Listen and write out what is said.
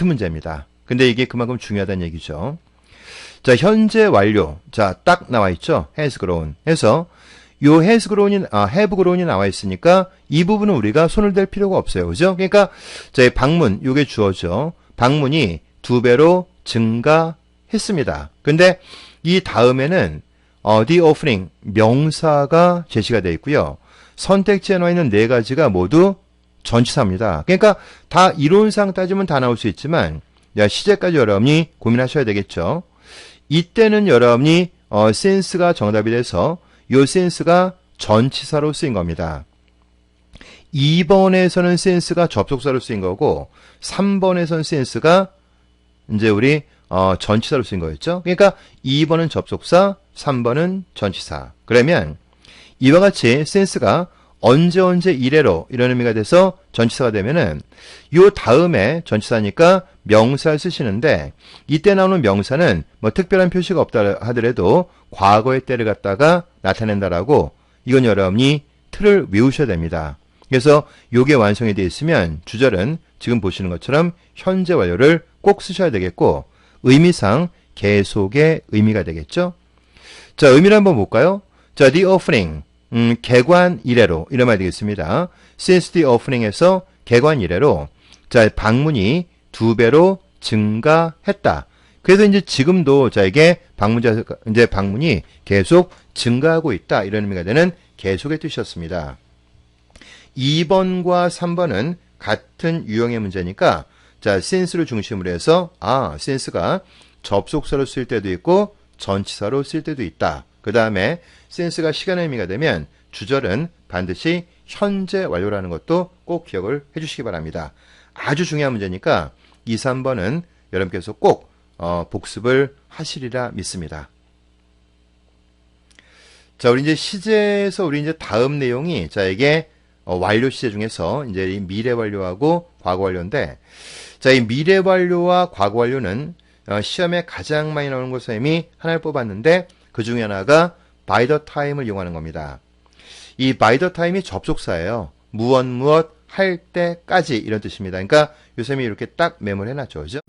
같은 문제입니다. 근데 이게 그만큼 중요하다는 얘기죠. 자, 현재 완료. 자, 딱 나와 있죠? has grown. 해서 요 has grown이 아, have grown이 나와 있으니까 이 부분은 우리가 손을 댈 필요가 없어요. 그죠? 그러니까 저희 방문 요게 주어져. 방문이 두 배로 증가했습니다. 근데 이 다음에는 어, the offering 명사가 제시가 되어 있고요. 선택지에 나와 있는 네 가지가 모두 전치사입니다. 그러니까 다 이론상 따지면 다 나올 수 있지만 야, 시제까지 여러분이 고민하셔야 되겠죠. 이때는 여러분이 어, 센스가 정답이 돼서 요 센스가 전치사로 쓰인 겁니다. 2번에서는 센스가 접속사로 쓰인 거고 3번에서는 센스가 이제 우리 어, 전치사로 쓰인 거였죠. 그러니까 2번은 접속사, 3번은 전치사. 그러면 이와 같이 센스가 언제 언제 이래로 이런 의미가 돼서 전치사가 되면은 요 다음에 전치사니까 명사를 쓰시는데 이때 나오는 명사는 뭐 특별한 표시가 없다 하더라도 과거의 때를 갖다가 나타낸다라고 이건 여러분이 틀을 외우셔야 됩니다. 그래서 요게 완성이 되어 있으면 주절은 지금 보시는 것처럼 현재 완료를 꼭 쓰셔야 되겠고 의미상 계속의 의미가 되겠죠. 자, 의미를 한번 볼까요? 자, the offering 음, 개관 이래로 이런 말이 되겠습니다. since the opening에서 개관 이래로 자 방문이 두 배로 증가했다. 그래서 이제 지금도 자 이게 방문자 이제 방문이 계속 증가하고 있다 이런 의미가 되는 계속의 뜻이었습니다. 2번과 3번은 같은 유형의 문제니까 자 since를 중심으로 해서 아 since가 접속사로 쓸 때도 있고 전치사로 쓸 때도 있다. 그 다음에 센스가 시간의 의미가 되면 주절은 반드시 현재 완료라는 것도 꼭 기억을 해주시기 바랍니다. 아주 중요한 문제니까 2, 3번은 여러분께서 꼭 어, 복습을 하시리라 믿습니다. 자, 우리 이제 시제에서 우리 이제 다음 내용이 자 이게 어, 완료 시제 중에서 이제 이 미래 완료하고 과거 완료인데 자, 이 미래 완료와 과거 완료는 어, 시험에 가장 많이 나오는 것을 이미 하나를 뽑았는데 그 중에 하나가 by the time을 이용하는 겁니다. 이 by the time이 접속사예요. 무엇 무엇 할 때까지 이런 뜻입니다. 그러니까 요쌤이 이렇게 딱 메모를 해놨죠. 그죠?